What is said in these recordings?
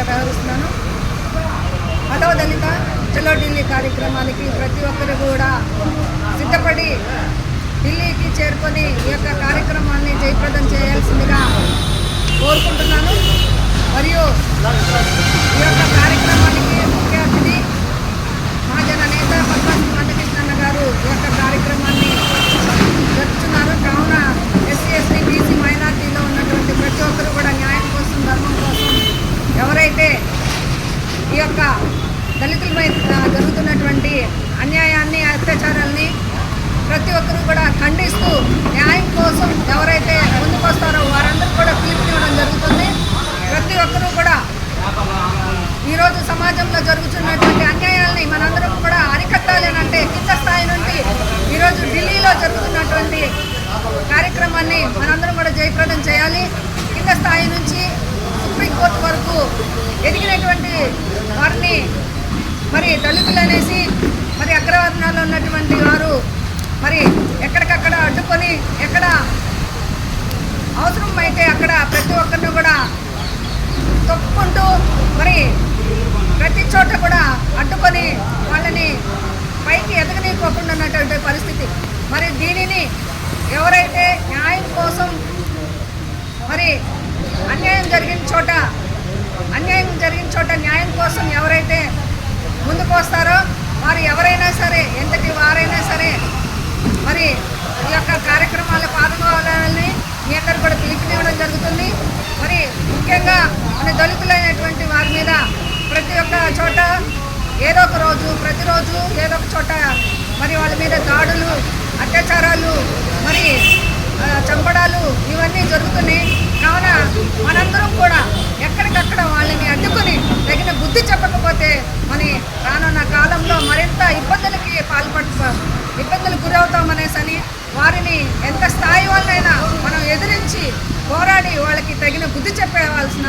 అధ్యక్షుడిగా వ్యవహరిస్తున్నాను. పదవ దళిత చలో ఢిల్లీ కార్యక్రమానికి ప్రతి ఒక్కరు కూడా సిద్ధపడి ఢిల్లీకి చేరుకొని ఈ యొక్క కార్యక్రమాన్ని జయప్రదం చేయాల్సిందిగా ఎవరైతే ఈ యొక్క దళితులపై జరుగుతున్నటువంటి అన్యాయాన్ని అత్యాచారాలని ప్రతి ఒక్కరూ కూడా ఖండిస్తూ న్యాయం కోసం ఎవరైతే ముందుకొస్తారో వారందరూ కూడా పిలుపునివ్వడం జరుగుతుంది. ప్రతి ఒక్కరూ కూడా ఈరోజు సమాజంలో జరుగుతున్నటువంటి అన్యాయాలని మనందరం కూడా అరికట్టాలి అని అంటే కింద స్థాయి నుండి ఈరోజు ఢిల్లీలో జరుగుతున్నటువంటి కార్యక్రమాన్ని మనందరం కూడా జయప్రదం చేయాలి. కింద స్థాయి నుంచి వరకు ఎదిగినటువంటి వారిని మరి దళితులు అనేసి మరి అగ్రవర్ణాల్లో ఉన్నటువంటి వారు మరి ఎక్కడికక్కడ అడ్డుకొని ఎక్కడ అవసరం అయితే అక్కడ ప్రతి ఒక్కరిని కూడా తొక్కుంటూ మరి ప్రతి చోట కూడా అడ్డుకొని వాళ్ళని పైకి ఎదగనీయకోకుండా ఉన్నటువంటి పరిస్థితి. మరి దీనిని ఎవరైతే న్యాయం కోసం మరి అన్యాయం జరిగిన చోట అన్యాయం జరిగిన చోట న్యాయం కోసం ఎవరైతే ముందుకు వస్తారో వారు ఎవరైనా సరే ఎంతటి వారైనా సరే మరి ఈ యొక్క కార్యక్రమాల పాల్గొనాలని మీ అందరు కూడా పిలుపునివ్వడం జరుగుతుంది. మరి ముఖ్యంగా మన దళితులైనటువంటి వారి మీద ప్రతి ఒక్క చోట ఏదో ఒక రోజు ప్రతిరోజు ఏదో ఒక చోట మరి వాళ్ళ మీద దాడులు అత్యాచారాలు మరి చంపడాలు ఇవన్నీ జరుగుతున్నాయి కావున మనందరం కూడా ఎక్కడికక్కడ వాళ్ళని అడ్డుకొని తగిన బుద్ధి చెప్పకపోతే మరి రానున్న కాలంలో మరింత ఇబ్బందులకి పాల్పడు ఇబ్బందులు గురవుతామనేసని వాళ్ళని ఎంత స్థాయి వాళ్ళైనా మనం ఎదిరించి పోరాడి వాళ్ళకి తగిన బుద్ధి చెప్పేవాల్సిన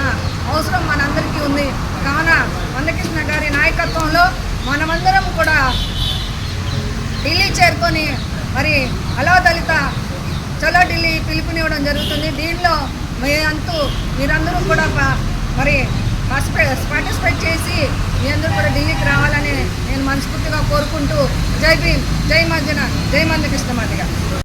అవసరం మనందరికీ ఉంది. కావున మందకృష్ణ గారి నాయకత్వంలో మనమందరం కూడా ఢిల్లీ చేరుకొని మరి హలో దళిత చలో ఢిల్లీ పిలుపునివ్వడం జరుగుతుంది. దీనిలో మీ అంతూ మీరందరూ కూడా మరి పార్టిసిపేట్ చేసి మీ అందరూ కూడా ఢిల్లీకి రావాలని నేను మనస్ఫూర్తిగా కోరుకుంటూ జై భీమ్ జై మంజన జై మందకృష్ణ మాదిగా.